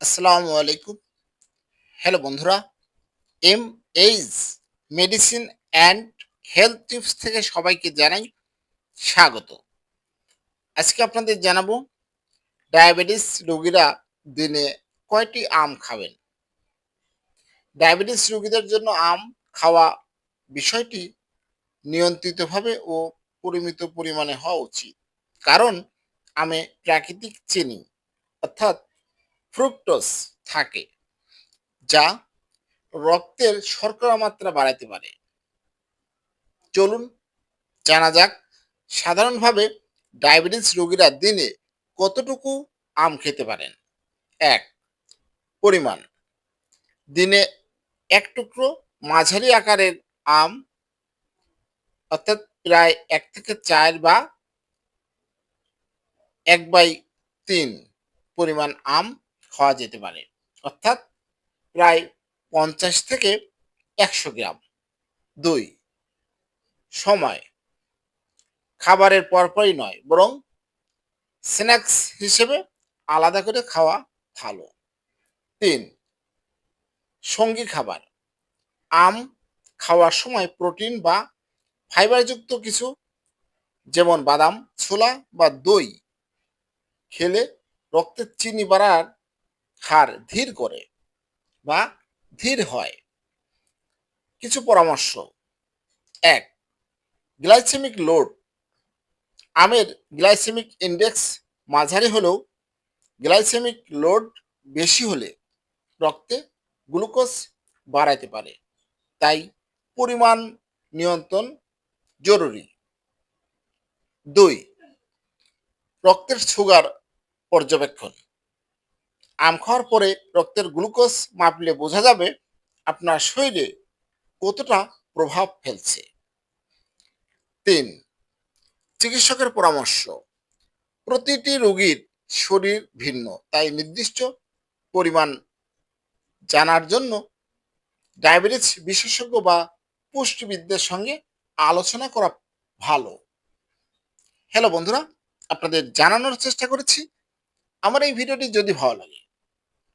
আসসালামু আলাইকুম। হ্যালো বন্ধুরা M H medicine and health tips থেকে সবাইকে জানাই স্বাগত। আজকে আপনাদের জানাব, ডায়াবেটিস রোগীরা দিনে কয়টি আম খাবেন? ডায়াবেটিস রোগীদের জন্য আম খাওয়া বিষয়টি নিয়ন্ত্রিতভাবে ও পরিমিত পরিমাণে হওয়া উচিত। কারণ, আমে প্রাকৃতিক চিনি, অর্থাৎ ফ্রুক্টোজ থাকে, যা রক্তের শর্করা মাত্রা বাড়াতে পারে। চলুন জানা যাক সাধারণভাবে ডায়াবেটিস রোগীরা দিনে কতটুকু আম খেতে পারেন? এক, পরিমাণ। দিনে এক টুকরো মাঝারি আকারের আম, অর্থাৎ প্রায় এক থেকে চার বা এক বাই তিন পরিমাণ আম খাওয়া যেতে পারে। অর্থাৎ প্রায় পঞ্চাশ থেকে একশো গ্রাম। দুই, সময়। খাবারের পরপরই নয়, বরং স্ন্যাক্স হিসেবে আলাদা করে খাওয়া ভালো। তিন, সঙ্গী খাবার। আম খাওয়ার সময় প্রোটিন বা ফাইবারযুক্ত কিছু, যেমন বাদাম, ছোলা বা দই, খেলে রক্তের চিনি বাড়ার হার ধীর করে বা ধীর হয়। কিছু পরামর্শ। এক, গ্লাইসেমিক লোড। আমের গ্লাইসেমিক ইন্ডেক্স মাঝারি হলেও গ্লাইসেমিক লোড বেশি হলে রক্তে গ্লুকোজ বাড়াইতে পারে। তাই পরিমাণ নিয়ন্ত্রণ জরুরি। দুই, রক্তের সুগার পর্যবেক্ষণ। আম খাওয়ার পরে রক্তের গ্লুকোজ মাপলে বোঝা যাবে আপনার শরীরে কতটা প্রভাব ফেলছে। তিন, চিকিৎসকের পরামর্শ। প্রতিটি রোগীর শরীর ভিন্ন, তাই নির্দিষ্ট পরিমাণ জানার জন্য ডায়াবেটিস বিশেষজ্ঞ বা পুষ্টিবিদদের সঙ্গে আলোচনা করা ভালো। হ্যালো বন্ধুরা, আপনাদের জানানোর চেষ্টা করেছি। আমার এই ভিডিওটি যদি ভালো লাগে